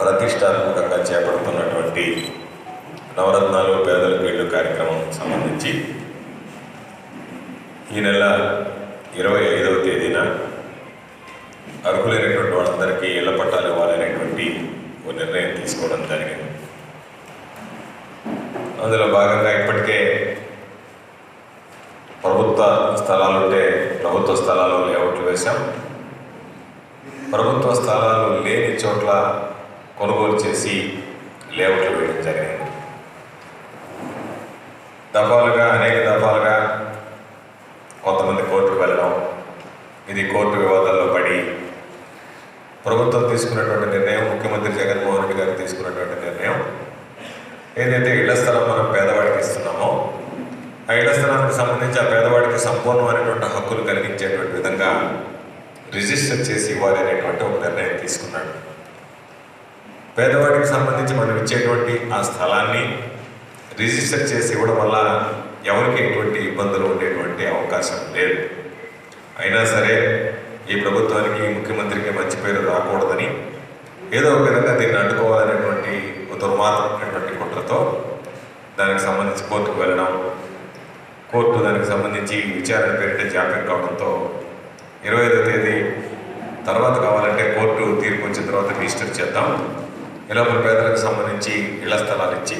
ప్రతిష్టాత్మకంగా చేపడుతున్నటువంటి నవరత్నాలు పేదల ఇల్లు కార్యక్రమం సంబంధించి ఈ నెల ఇరవై ఐదవ తేదీన అర్హులైనటువంటి వాళ్ళందరికీ ఇళ్ళ పట్టాలు ఇవ్వాలనేటువంటి ఓ నిర్ణయం తీసుకోవడం జరిగింది. అందులో భాగంగా ఇప్పటికే ప్రభుత్వ స్థలాలు ఉంటే ప్రభుత్వ స్థలాలు లేఅవుట్లు వేశాం. ప్రభుత్వ స్థలాలు లేని చోట్ల కొనుగోలు చేసి లేఅవుట్లు వేయడం జరిగింది. దఫాలుగా అనేక దఫాలుగా కొంతమంది కోర్టుకు వెళ్ళడం ఇది కోర్టు వివాదాల్లో పడి ప్రభుత్వం తీసుకున్నటువంటి నిర్ణయం ముఖ్యమంత్రి జగన్మోహన్ రెడ్డి గారు తీసుకున్నటువంటి నిర్ణయం. ఏదైతే ఇళ్ళ స్థలం మనం పేదవాడికి ఇస్తున్నామో ఆ సంబంధించి ఆ పేదవాడికి సంపూర్ణమైనటువంటి హక్కులు కలిగించేటువంటి విధంగా రిజిస్టర్ చేసి ఇవ్వాలి అనేటువంటి ఒక నిర్ణయం తీసుకున్నాడు. పేదవాడికి సంబంధించి మనం ఇచ్చేటువంటి ఆ స్థలాన్ని రిజిస్టర్ చేసి ఇవ్వడం వల్ల ఎవరికి ఎటువంటి ఇబ్బందులు ఉండేటువంటి అవకాశం లేదు. అయినా సరే ఈ ప్రభుత్వానికి ముఖ్యమంత్రికి మంచి పేరు రాకూడదని ఏదో ఒక విధంగా దీన్ని అడ్డుకోవాలనేటువంటి దుర్మార్గమైనటువంటి కుట్రతో దానికి సంబంధించి కోర్టుకు వెళ్ళడం కోర్టు దానికి సంబంధించి విచారణ పేరిట జాప్యం కావడంతో ఇరవై ఐదో తేదీ తర్వాత కావాలంటే కోర్టు తీర్పు వచ్చిన తర్వాత రిజిస్టర్ చేద్దాం. ఇలా మన పేదలకు సంబంధించి ఇళ్ళ స్థలాలు ఇచ్చి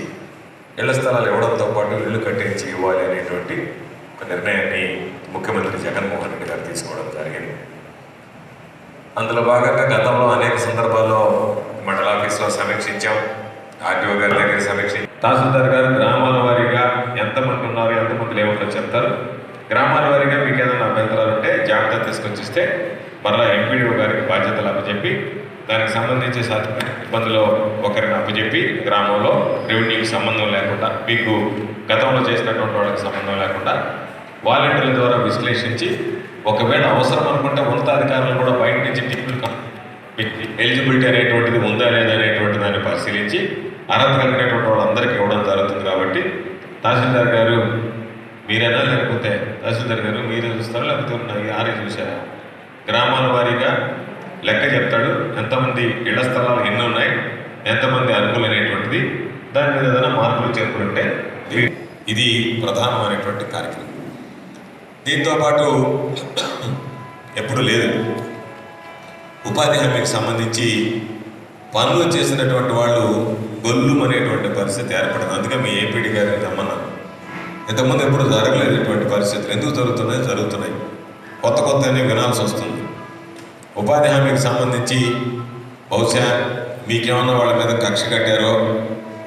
ఇళ్ళ స్థలాలు ఇవ్వడంతో పాటు ఇల్లు కట్టించి ఇవ్వాలి అనేటువంటి ఒక నిర్ణయాన్ని ముఖ్యమంత్రి జగన్మోహన్ రెడ్డి గారు తీసుకోవడం జరిగింది. అందులో భాగంగా గతంలో అనేక సందర్భాల్లో మండల ఆఫీస్లో సమీక్షించాం. ఆర్టీఓ గారి దగ్గర సమీక్ష తహసీల్దార్ గారు గ్రామాల వారీగా ఎంతమంది ఉన్నారు ఎంతమంది లేవుంటో చెప్తారు గ్రామాల వారిగా మీకు ఏదైనా అభ్యంతరాలు ఉంటే జాబితా తీసుకొచ్చి ఇస్తే మరలా ఎంపీడీఓ గారికి బాధ్యతలు అప్పచెప్పి దానికి సంబంధించి ఇబ్బందులు ఇబ్బందులో ఒకరిని అప్పచెప్పి గ్రామంలో రెవెన్యూకి సంబంధం లేకుండా మీకు గతంలో చేసినటువంటి వాళ్ళకి సంబంధం లేకుండా వాలంటీర్ల ద్వారా విశ్లేషించి ఒకవేళ అవసరం అనుకుంటే ఉన్నతాధికారులు కూడా బయట నుంచి టిప్పులు ఎలిజిబిలిటీ అనేటువంటిది ఉందా లేదా అనేటువంటి దాన్ని పరిశీలించి అర్హత కలిగినటువంటి వాళ్ళందరికీ ఇవ్వడం జరుగుతుంది కాబట్టి తహసీల్దార్ గారు మీరేనా లేకపోతే తహసీల్దార్ గారు మీరే చూస్తారా? లేకపోతే ఉన్న- ఆరే చూసారా గ్రామాల వారీగా లెక్క చెప్తాడు. ఎంతమంది ఇళ్ళ స్థలాలు ఎన్ని ఉన్నాయి? ఎంతమంది అనుకూలమైనటువంటిది దాని మీద ఏదైనా మార్పులు చేరుకుంటే ఇది- ప్రధానమైనటువంటి కార్యక్రమం. దీంతో పాటు ఎప్పుడు లేదు. ఉపాధి హామీకి సంబంధించి పనులు చేసినటువంటి వాళ్ళు గొల్లు అనేటువంటి పరిస్థితి ఏర్పడింది. అందుకే మీ ఏపీడీ గారిని రమ్మన్నాను ఇంతకుముందు ఎప్పుడు జరగలేదు ఇటువంటి పరిస్థితులు. ఎందుకు జరుగుతున్నాయి? జరుగుతున్నాయి. కొత్త కొత్త వినాల్సి వస్తుంది. ఉపాధి హామీకి సంబంధించి బహుశా మీకేమన్నా వాళ్ళ మీద కక్ష కట్టారో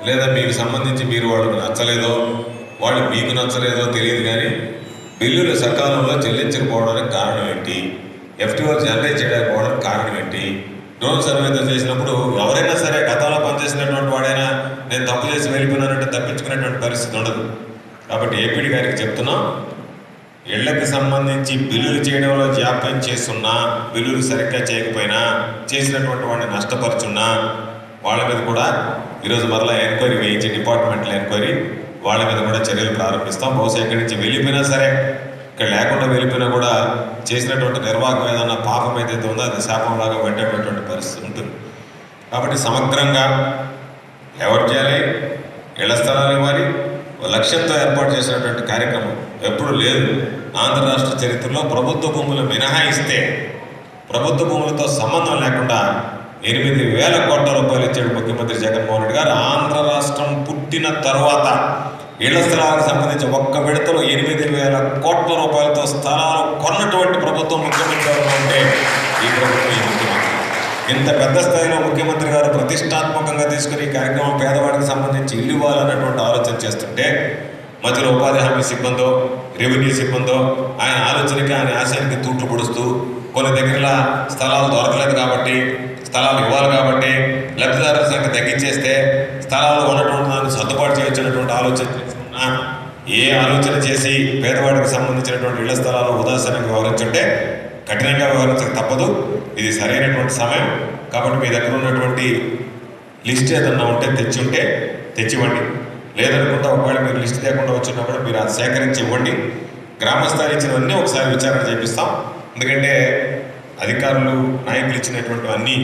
లేదా మీకు సంబంధించి మీరు వాళ్ళకి నచ్చలేదో వాళ్ళు మీకు నచ్చలేదో తెలియదు కానీ బిల్లులు సకాలంలో చెల్లించకపోవడానికి కారణం ఏంటి? ఎఫ్టీఓ జనరేట్ చేయకపోవడానికి కారణం ఏంటి? డ్రోన్ సర్వేతో చేసినప్పుడు ఎవరైనా సరే గతంలో పనిచేసినటువంటి వాడైనా నేను తప్పు చేసి వెళ్ళిపోయినానంటే తప్పించుకునేటువంటి పరిస్థితి ఉండదు. కాబట్టి ఏపీడి గారికి చెప్తున్నాం ఇళ్ళకు సంబంధించి బిల్లులు చేయడంలో జాప్యం చేస్తున్నా బిల్లులు సరిగ్గా చేయకపోయినా చేసినటువంటి వాడిని నష్టపరుచున్నా వాళ్ళ మీద కూడా ఈరోజు మరలా ఎంక్వైరీ వేయించి డిపార్ట్మెంట్లో ఎంక్వైరీ వాళ్ళ మీద కూడా చర్యలు ప్రారంభిస్తాం. బహుశా ఇక్కడి నుంచి వెళ్ళిపోయినా సరే ఇక్కడ లేకుండా వెళ్ళిపోయినా కూడా చేసినటువంటి నిర్వాహకం ఏదన్నా పాపం ఏదైతే ఉందో అది శాపంలాగా పెట్టేటటువంటి పరిస్థితి ఉంటుంది. కాబట్టి సమగ్రంగా ఎవరు చేయాలి? ఇళ్ళ స్థలాలు ఇవ్వాలి. లక్ష్యంతో ఏర్పాటు చేసినటువంటి కార్యక్రమం ఎప్పుడు లేదు. ఆంధ్ర రాష్ట్ర చరిత్రలో ప్రభుత్వ భూములు మినహాయిస్తే ప్రభుత్వ భూములతో సంబంధం లేకుండా ఎనిమిది వేల కోట్ల రూపాయలు ఇచ్చాడు ముఖ్యమంత్రి జగన్మోహన్ రెడ్డి గారు. ఆంధ్ర రాష్ట్రం పుట్టిన తర్వాత ఇళ్ళ స్థలాలకు సంబంధించి ఒక్క విడతలో ఎనిమిది వేల కోట్ల రూపాయలతో స్థలాలు కొన్నటువంటి ప్రభుత్వం ముఖ్యమంత్రి ఉంటే ఈ ప్రభుత్వం ఇంత పెద్ద స్థాయిలో ముఖ్యమంత్రి గారు ప్రతిష్టాత్మకంగా తీసుకుని కార్యక్రమం పేదవాడికి సంబంధించి ఇల్లు ఇవ్వాలన్నటువంటి ఆలోచన చేస్తుంటే మధ్యలో ఉపాధి హామీ సిబ్బందో రెవెన్యూ సిబ్బందో ఆయన ఆలోచనకి ఆయన ఆశయానికి తూట్లు పొడుస్తూ కొన్ని దగ్గర స్థలాలు దొరకలేదు కాబట్టి స్థలాలు ఇవ్వాలి కాబట్టి లబ్ధిదారుల సంఖ్య తగ్గించేస్తే స్థలాలు ఉన్నటువంటి దాన్ని సర్దుబాటు చేయొచ్చినటువంటి ఆలోచన చేస్తున్నా ఏ ఆలోచన చేసి పేదవాడికి సంబంధించినటువంటి ఇళ్ళ స్థలాలు ఉదాసీనంగా వివరించుంటే కఠినంగా వ్యవహరించక తప్పదు. ఇది సరైనటువంటి సమయం. కాబట్టి మీ దగ్గర ఉన్నటువంటి లిస్ట్ ఏదన్నా ఉంటే తెచ్చి ఉంటే తెచ్చివ్వండి. లేదనుకుంటే ఒకవేళ మీరు లిస్ట్ లేకుండా వచ్చినా కూడా మీరు అది సేకరించి ఇవ్వండి. గ్రామస్థాయి ఇచ్చినవన్నీ ఒకసారి విచారణ చేపిస్తాం. ఎందుకంటే అధికారులు నాయకులు ఇచ్చినటువంటి అన్నీ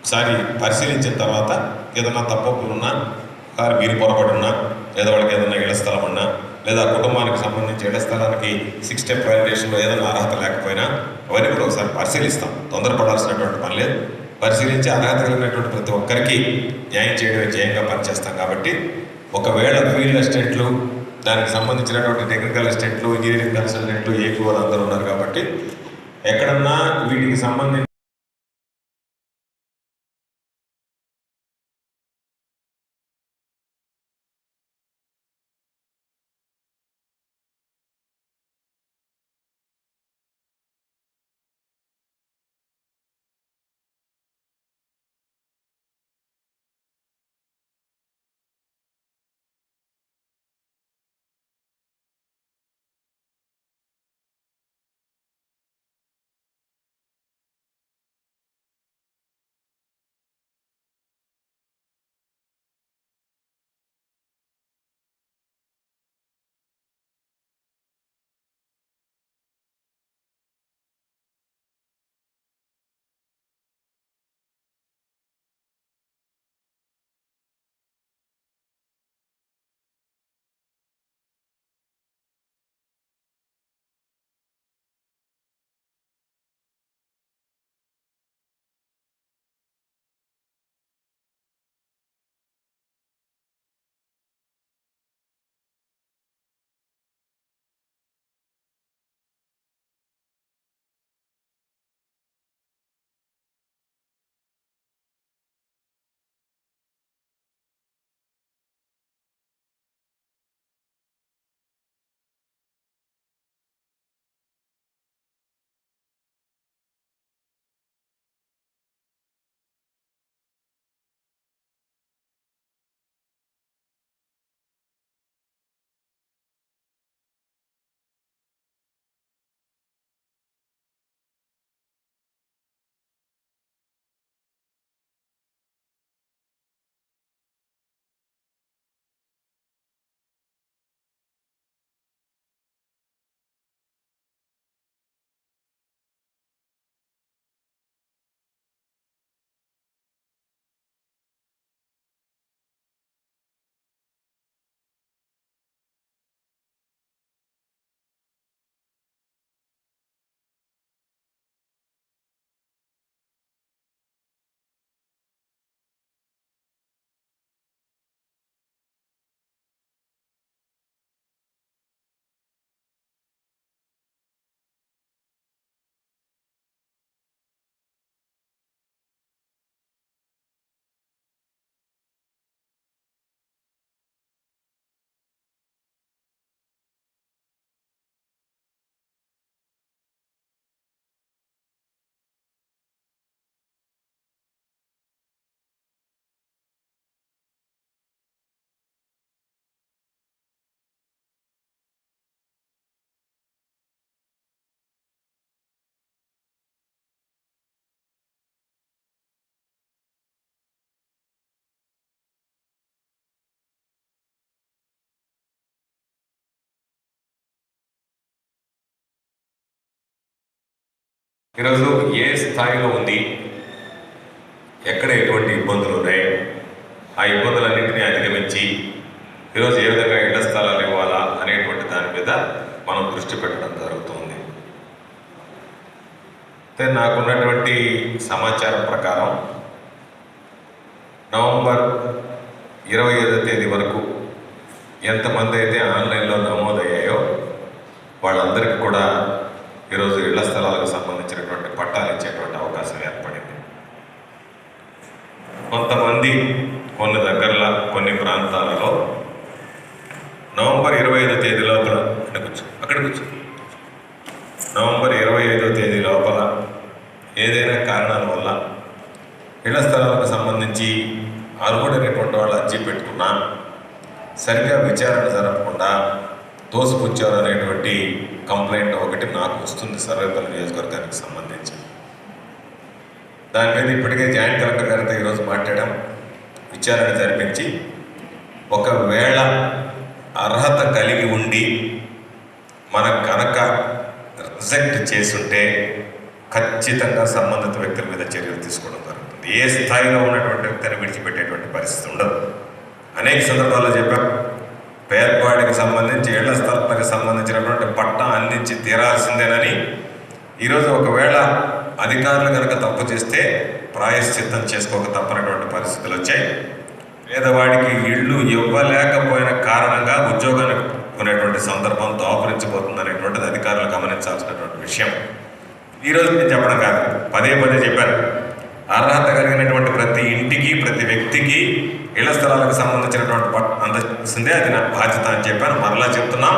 ఒకసారి పరిశీలించిన తర్వాత ఏదన్నా తప్పొప్పులున్నా ఒకసారి మీరు పొరపాటు ఉన్నా లేదా వాళ్ళకి ఏదన్నా ఇళ్ళ స్థలం ఉన్నా లేదా కుటుంబానికి సంబంధించి ఇళ్ళ స్థలానికి సిక్స్ స్టెప్ వాలిడేషన్లో ఏదైనా అర్హత లేకపోయినా అవన్నీ కూడా ఒకసారి పరిశీలిస్తాం. తొందరపడాల్సినటువంటి పని లేదు. పరిశీలించి అర్హత కలిగినటువంటి ప్రతి ఒక్కరికి న్యాయం చేయడమే జయంగా పనిచేస్తాం కాబట్టి ఒకవేళ ఫీల్డ్ ఎస్టేట్లు దానికి సంబంధించినటువంటి టెక్నికల్ ఎస్టేట్లు ఇంజనీరింగ్ కన్సల్టెంట్లు ఏపీ వాళ్ళు అందరూ ఉన్నారు కాబట్టి ఎక్కడన్నా వీటికి సంబంధించి ఈరోజు ఏ స్థాయిలో ఉంది? ఎక్కడ ఎటువంటి ఇబ్బందులు ఉన్నాయి? ఆ ఇబ్బందులన్నింటినీ అధిగమించి ఈరోజు ఏ విధంగా ఇళ్ళ స్థలాలు ఇవ్వాలా అనేటువంటి దాని మీద మనం దృష్టి పెట్టడం జరుగుతుంది. అయితే నాకున్నటువంటి సమాచారం ప్రకారం నవంబర్ ఇరవై ఐదో తేదీ వరకు ఎంతమంది అయితే ఆన్లైన్లో నమోదయ్యాయో వాళ్ళందరికీ కూడా ఈరోజు ఇళ్ళ స్థలాలకు సంబంధించినటువంటి పట్టాలు ఇచ్చేటువంటి అవకాశం ఏర్పడింది. కొంతమంది కొన్ని దగ్గరలో కొన్ని ప్రాంతాలలో నవంబర్ ఇరవై ఐదో తేదీ లోపల అక్కడ కూర్చో అక్కడ కూర్చో. నవంబర్ ఇరవై ఐదో తేదీ లోపల ఏదైనా కారణాల వల్ల ఇళ్ళ స్థలాలకు సంబంధించి అర్హుడైనటువంటి వాళ్ళు అర్జీ పెట్టుకున్నా సరిగ్గా విచారణ జరపకుండా తోసిపుచ్చారు అనేటువంటి కంప్లైంట్ ఒకటి నాకు వస్తుంది సర్వేపల్లి నియోజకవర్గానికి సంబంధించి. దాని మీద ఇప్పటికే జాయింట్ కలెక్టర్ గారితో ఈరోజు మాట్లాడాం. విచారణ జరిపించి ఒకవేళ అర్హత కలిగి ఉండి మన కనుక రిజెక్ట్ చేస్తుంటే ఖచ్చితంగా సంబంధిత వ్యక్తుల మీద చర్యలు తీసుకోవడం జరుగుతుంది. ఏ స్థాయిలో ఉన్నటువంటి వ్యక్తిని విడిచిపెట్టేటువంటి పరిస్థితి ఉండదు. అనేక సందర్భాల్లో చెప్పాం. పేర్పాడికి సంబంధించి ఇళ్ళ స్థలాలకు సంబంధించినటువంటి పట్టా అందించి తీరాల్సిందేనని ఈరోజు ఒకవేళ అధికారులు కనుక తప్పు చేస్తే ప్రాయశ్చిత్తం చేసుకోక తప్పనటువంటి పరిస్థితులు వచ్చాయి. పేదవాడికి ఇళ్ళు ఇవ్వలేకపోయిన కారణంగా ఉద్యోగాన్ని కొనేటువంటి సందర్భంతో ఆపరించబోతుంది అనేటువంటిది అధికారులు గమనించాల్సినటువంటి విషయం. ఈరోజు నేను చెప్పడం కాదు. పదే పదే చెప్పాను. అర్హత కలిగినటువంటి ప్రతి ఇంటికి ప్రతి వ్యక్తికి ఇళ్ళ స్థలాలకు సంబంధించినటువంటి పట్ అందించిందే అది నా బాధ్యత అని చెప్పాను. మరలా చెప్తున్నాం.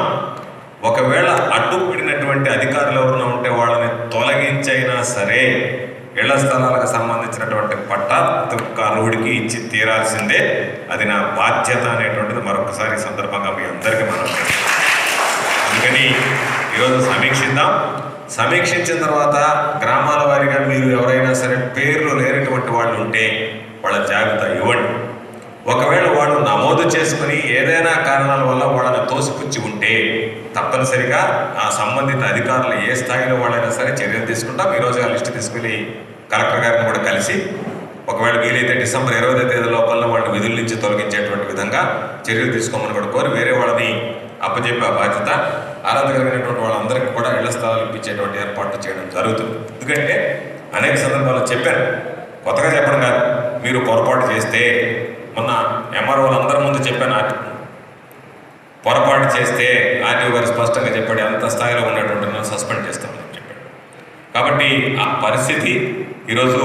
ఒకవేళ అడ్డుపడినటువంటి అధికారులు ఎవరైనా ఉంటే వాళ్ళని తొలగించైనా సరే ఇళ్ళ స్థలాలకు సంబంధించినటువంటి పట్ట కాలుడికి ఇచ్చి తీరాల్సిందే. అది నా బాధ్యత అనేటువంటిది మరొకసారి సందర్భంగా మీ అందరికీ మనం అందుకని ఈరోజు సమీక్షిద్దాం. సమీక్షించిన తర్వాత గ్రామాల వారిగా మీరు ఎవరైనా సరే పేర్లు లేనటువంటి వాళ్ళు ఉంటే వాళ్ళ జాబితా ఇవ్వండి. ఒకవేళ వాళ్ళు నమోదు చేసుకుని ఏదైనా కారణాల వల్ల వాళ్ళని తోసిపుచ్చి ఉంటే తప్పనిసరిగా ఆ సంబంధిత అధికారులు ఏ స్థాయిలో వాళ్ళైనా సరే చర్యలు తీసుకుంటాం. ఈరోజు ఆ లిస్టు తీసుకుని కలెక్టర్ గారిని కూడా కలిసి ఒకవేళ వీలైతే డిసెంబర్ ఇరవై తేదీ లోపల వాళ్ళని విధుల నుంచి తొలగించేటువంటి విధంగా చర్యలు తీసుకోమని కూడా కోరి వేరే వాళ్ళని అప్పచెప్పే బాధ్యత ఆరాధకరమైనటువంటి వాళ్ళందరికీ కూడా ఇళ్ళ స్థలాలు ఇప్పించేటువంటి ఏర్పాట్లు చేయడం జరుగుతుంది. ఎందుకంటే అనేక సందర్భాల్లో చెప్పాను కొత్తగా చెప్పడం కాదు మీరు పొరపాటు చేస్తే మొన్న ఎంఆర్ఓ అందరి ముందు చెప్పాను పొరపాటు చేస్తే ఆర్టీఓ గారు స్పష్టంగా చెప్పాడు అంత స్థాయిలో ఉన్నటువంటి సస్పెండ్ చేస్తామని చెప్పాడు. కాబట్టి ఆ పరిస్థితి ఈరోజు